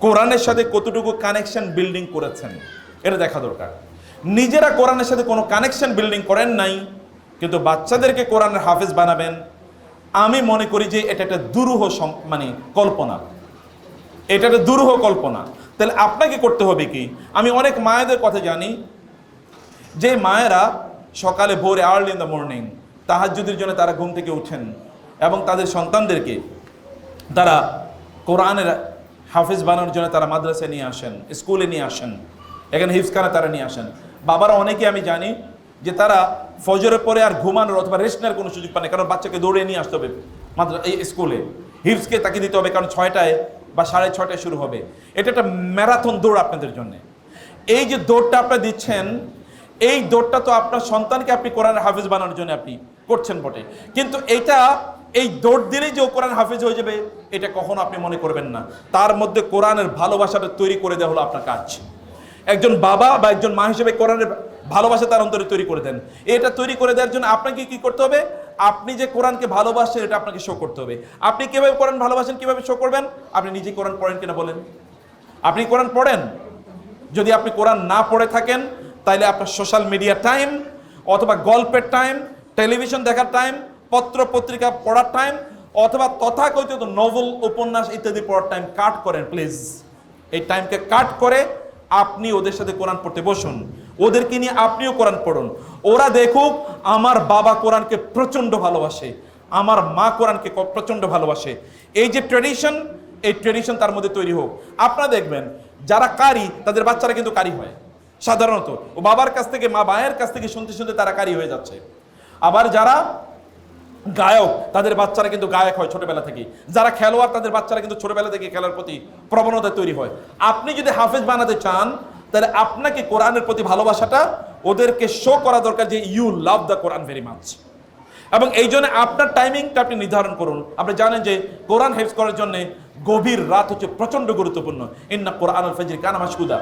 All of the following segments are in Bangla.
কোরআনের সাথে কতটুকু কানেকশন বিল্ডিং করেছেন? এটা দেখা দরকার। নিজেরা কোরআনের সাথে কোনো কানেকশন বিল্ডিং করেন নাই, কিন্তু বাচ্চাদেরকে কোরআনের হাফেজ বানাবেন। আমি মনে করি যে এটা একটা দুরূহ মানে কল্পনা। এটা একটা দুরূহ কল্পনা। তাহলে আপনাকে করতে হবে কি? আমি অনেক মায়েদের কথা জানি। যে মায়েরা সকালে, ভোরে আর্লি ইন দ্য মর্নিং তাহাজ্জুদের জন্য তারা ঘুম থেকে উঠেন এবং তাদের সন্তানদেরকে তারা কোরআনের হাফিজ বানানোর জন্য তারা মাদ্রাসায় নিয়ে আসেন, স্কুলে নিয়ে আসেন, এখানে হিফসখানা তারা নিয়ে আসেন। বাবারা অনেকে আমি জানি যে তারা ফজরের পরে আর ঘুমানোর অথবা রেস্ট নেওয়ার কোনো সুযোগ পায় না কারণ বাচ্চাকে দৌড়ে নিয়ে আসতে হবে মাদ্রা, এই স্কুলে। হিফসকে তাকে দিতে হবে, কারণ ছয়টায় বা সাড়ে ছয়টায় শুরু হবে। এটা একটা ম্যারাথন দৌড় আপনাদের জন্য। এই যে দৌড়টা আপনারা দিচ্ছেন, এই দৌড়টা তো আপনার সন্তানকে আপনি কোরআনের হাফিজ বানানোর জন্য আপনি করছেন বটে। কিন্তু এটা এই দৌড় দিলেই যে ও কোরআন হাফিজ হয়ে যাবে, এটা কখনো আপনি মনে করবেন না। তার মধ্যে কোরআনের ভালোবাসাটা তৈরি করে দেওয়া হলো আপনার কাজ। একজন বাবা বা একজন মা হিসেবে কোরআনের ভালোবাসা তার অন্তরে তৈরি করে দেন। এটা তৈরি করে দেওয়ার জন্য আপনাকে কি করতে হবে? আপনি যে কোরআনকে ভালোবাসেন, এটা আপনাকে শো করতে হবে। আপনি কীভাবে কোরআন ভালোবাসেন, কীভাবে শো করবেন? আপনি নিজে কোরআন পড়েন কিনা বলেন। আপনি কোরআন পড়েন? যদি আপনি কোরআন না পড়ে থাকেন তাহলে আপনার সোশ্যাল মিডিয়া টাইম অথবা গল্পের টাইম টেলিভিশন দেখার টাইম পত্র পত্রিকা পড়ার টাইম অথবা তথাকথিত নভেল উপন্যাস ইত্যাদি পড়ার টাইম কাট করেন প্লিজ এই টাইমকে কাট করে আপনি ওদের সাথে কোরআন পড়তে বসুন। ওদেরকে নিয়ে আপনিও কোরআন পড়ুন। ওরা দেখুক আমার বাবা কোরআনকে প্রচণ্ড ভালোবাসে। আমার মা কোরআনকে প্রচণ্ড ভালোবাসে। এই যে ট্রেডিশন এই ট্রেডিশন তার মধ্যে তৈরি হোক। আপনারা দেখবেন, যারা কারি, তাদের বাচ্চারা কিন্তু কারি হয়। সাধারণত, ও বাবার কাছ থেকে মা মায়ের কাছ থেকে শুনতে শুনতে তারা কারি হয়ে যাচ্ছে। আবার যারা গায়ক, তাদের বাচ্চারা কিন্তু গায়ক হয় ছোটবেলা থেকে যারা খেলোয়াড়, তাদের বাচ্চারা কিন্তু ছোটবেলা থেকে খেলার প্রতি প্রবণতা তৈরি হয়। আপনি যদি হাফেজ বানাতে চান, তাহলে আপনাকে কোরআনের প্রতি ভালোবাসাটা ওদেরকে শো করা দরকার যে you love the Quran very much এবং এই জন্য আপনার টাইমিংটা আপনি নির্ধারণ করুন। আপনি জানেন যে কোরআন হেফজ করার জন্য গভীর রাত হচ্ছে প্রচণ্ড গুরুত্বপূর্ণ। ইন্না কোরআন আল ফজর কানা মাসকুদা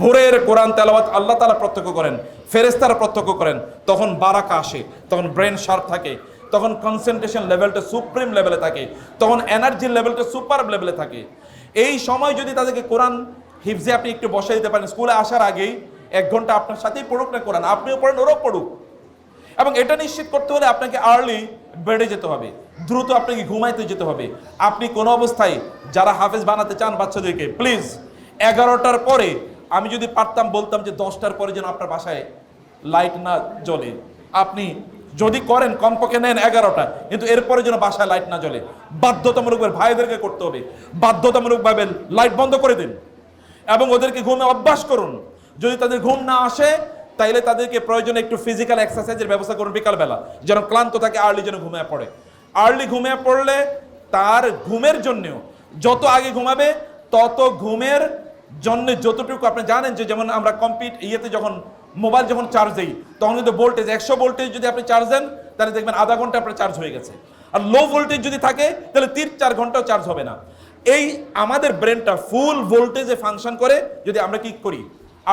ভোরের কোরআন তেলাওয়াত আল্লাহ তালা প্রত্যক্ষ করেন ফেরেস্তারা প্রত্যক্ষ করেন। তখন বারাকা আসে, তখন ব্রেন শার্প থাকে। তখন কনসেন্ট্রেশন লেভেলটা সুপ্রিম লেভেলে থাকে, তখন এনার্জির লেভেলটা সুপার লেভেলে থাকে। এই সময় যদি তাদেরকে কোরআন হিফজে আপনি একটু বসাই দিতে পারেন, স্কুলে আসার আগেই এক ঘণ্টা আপনার সাথেই পড়ুক না কোরআন, আপনিও পড়েন, ওরাও পড়ুক। এবং এটা নিশ্চিত করতে হলে আপনাকে আর্লি বেড়ে যেতে হবে, দ্রুত আপনাকে ঘুমাইতে যেতে হবে। আপনি কোনো অবস্থায় যারা হাফেজ বানাতে চান বাচ্চাদেরকে প্লিজ এগারোটার পরে আমি যদি পারতাম, বলতাম যে দশটার পরে যেন আপনার বাসায় লাইট না জ্বলে। আপনি যদি করেন, কমপক্ষে নেন এগারোটা। কিন্তু এরপরে যেন বাসায় লাইট না জ্বলে। বাধ্যতামূলকভাবে ভাইদেরকে করতে হবে। বাধ্যতামূলকভাবে লাইট বন্ধ করে দিন। এবং ওদেরকে ঘুমে অভ্যাস করুন। যদি তাদের ঘুম না আসে, তাইলে তাদেরকে প্রয়োজনে একটু ফিজিক্যাল এক্সারসাইজের ব্যবস্থা করুন বিকালবেলা। যেন ক্লান্ত থাকে আর্লি যেন ঘুমিয়ে পড়ে। আর্লি ঘুমিয়ে পড়লে তার ঘুমের জন্যেও যত আগে ঘুমাবে, তত ঘুমের জন্য যতটুকু আপনি জানেন যে, যেমন আমরা কম্পিট ইয়েতে যখন মোবাইল যখন চার্জ দিই, তখন কিন্তু ভোল্টেজ একশো ভোল্টেজ যদি আপনি চার্জ দেন, তাহলে দেখবেন আধা ঘণ্টা আপনার চার্জ হয়ে গেছে। আর লো ভোল্টেজ যদি থাকে, তাহলে তিন চার ঘন্টাও চার্জ হবে না। এই আমাদের ব্রেনটা ফুল ভোল্টেজে ফাংশন করে, যদি আমরা কি করি?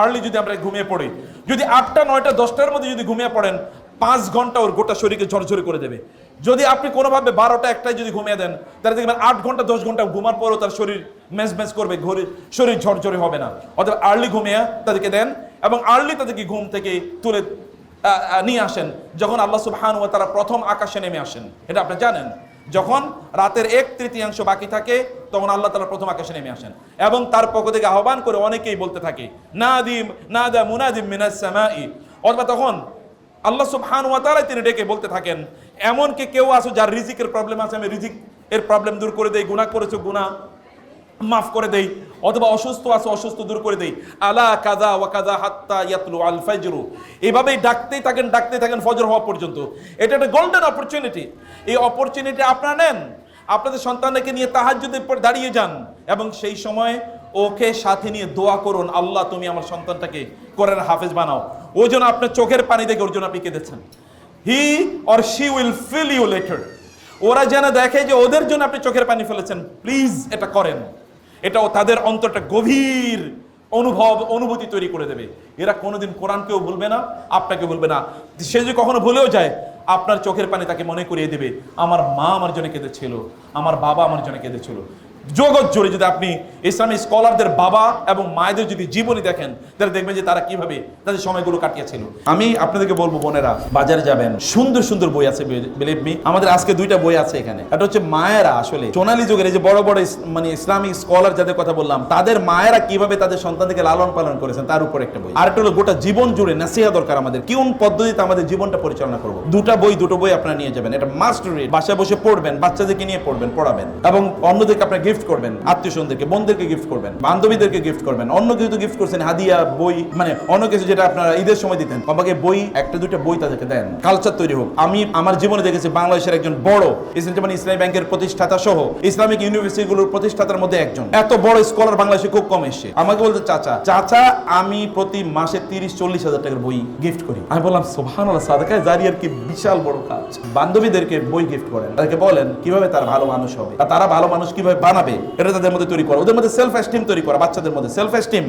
আর্লি যদি আমরা ঘুমিয়ে পড়ি। যদি আটটা, নয়টা, দশটার মধ্যে যদি ঘুমিয়ে পড়েন, পাঁচ ঘণ্টা ওর গোটা শরীরকে ঝরঝরে করে দেবে। যদি আপনি কোনোভাবে বারোটা একটাই যদি ঘুমিয়ে দেন, তাহলে দেখবেন আট ঘণ্টা, দশ ঘণ্টা ঘুমার পরেও তার শরীর মেজ মেজ করবে শরীর ঝরঝরে হবে না। অর্থাৎ আর্লি ঘুমিয়ে তাদেরকে দেন। এবং আর্লি তাদেরকে ঘুম থেকে তুলে নিয়ে আসেন যখন আল্লাহ সুবহান ও তারা প্রথম আকাশে নেমে আসেন। এটা আপনি জানেন? যখন রাতের এক তৃতীয়াংশ বাকি থাকে, তখন আল্লাহ তালা প্রথম আকাশে নেমে আসেন। এবং তার পক্ষ থেকে আহ্বান করে অনেকেই বলতে থাকে না দিম না দা মুনাদিম মিনাস সামাই। অথবা তখন আল্লাহ সুবহান ওয়া তারাই তিনি ডেকে বলতে থাকেন, এমন কি কেউ আছো যার রিজিকের প্রবলেম আছে? আমি রিজিক এর প্রবলেম দূর করে দেই, গুনাহ করেছ, গুনাহ? মাফ করে দেই, অথবা অসুস্থ আছে, অসুস্থ দূর করে দেই। আলা কাজা ওয়া কাজা হাত্তা ইয়াতলু আল ফাজরু। এইভাবেই ডাকতেই থাকেন ডাকতেই থাকেন ফজর হওয়া পর্যন্ত। এটা একটা গোল্ডেন অপরচুনিটি এই অপরচুনিটি আপনারা নেন। আপনাদের সন্তানকে নিয়ে তাহাজ্জুদের পর দাঁড়িয়ে যান। এবং সেই সময় ওকে সাথে নিয়ে দোয়া করুন, আল্লাহ, তুমি আমার সন্তানটাকে কোরআন হাফেজ বানাও। ওই জন্য আপনার চোখের পানি দেখে ওর জন্য আপনি কেঁদেছেন। He or she will feel you later ওরা যেন দেখে যে ওদের জন্য আপনি চোখের পানি ফেলেছেন। প্লিজ এটা করেন। এটাও তাদের অন্তরটা গভীর অনুভব, অনুভূতি তৈরি করে দেবে। এরা কোনোদিন কোরআনকেও ভুলবে না আপনাকে বলবে না। সে যদি কখনো ভুলেও যায়, আপনার চোখের পানি তাকে মনে করিয়ে দেবে, আমার মা আমার জন্য কেঁদেছিল, আমার বাবা আমার জন্য কেঁদেছিল। জগৎ জুড়ে যদি আপনি ইসলামী স্কলারদের বাবা এবং মায়েদের যদি জীবনী দেখেন, তাহলে দেখবেন যে তারা কীভাবে তাদের সময়গুলো কাটিয়েছিল। আমি আপনাদেরকে বলব, বোনেরা, বাজারে যাবেন, সুন্দর সুন্দর বই আছে বিলিভ মি আমাদের আজকে দুইটা বই আছে এখানে। একটা হচ্ছে মায়েরা আসলে, সোনালী যুগের এই যে বড় বড় মানে ইসলামিক স্কলার যাদের কথা বললাম, তাদের মায়েরা কীভাবে তাদের সন্তানদেরকে লালন পালন করেছেন, তার উপর একটা বই। আরেকটা হলো, গোটা জীবন জুড়ে নাসিহা দরকার আমাদের। কোন পদ্ধতিতে আমাদের জীবনটা পরিচালনা করব? দুটা বই, দুটো বই আপনারা নিয়ে যাবেন। এটা মাস্ট রিড বাসায় বসে পড়বেন, বাচ্চাদেরকে নিয়ে পড়বেন, পড়াবেন। এবং অন্যদেরকে আপনারা গিফট করবেন আত্মীয় স্বজনদেরকে বোনদেরকে গিফট করবেন, বান্ধবীদেরকে গিফট করবেন অন্য কিছু গিফট করছেন, হাদিয়া, বই মানে অন্য কিছু যেটা আপনারা ঈদের সময় দিতেন বাবাকে বই, একটা, দুইটা বই তাদেরকে দেন কালচার তৈরি হোক। আমি আমার জীবনে দেখেছি বাংলাদেশের একজন বড় ইসলাম যেমন ইসলামী ব্যাংকের প্রতিষ্ঠাতা সহ ইসলামিক ইউনিভার্সিটিগুলোর প্রতিষ্ঠাতার মধ্যে একজন। এত বড় স্কলার বাংলাদেশে খুব কম এসছে। আমাকে বলতে, চাচা চাচা, আমি প্রতি মাসে তিরিশ, চল্লিশ হাজার টাকার বই গিফট করি। আমি বললাম সোহান সাদাকায় জারিয়ার কি বিশাল বড় কাজ। বান্ধবীদেরকে বই গিফট করেন। তাদেরকে বলেন, কীভাবে তারা ভালো মানুষ হবে? তারা ভালো মানুষ কীভাবে বানাবে? এটা তাদের মধ্যে তৈরি করা। ওদের মধ্যে সেলফ এস্টিম তৈরি করা। বাচ্চাদের মধ্যে সেলফ এস্টিম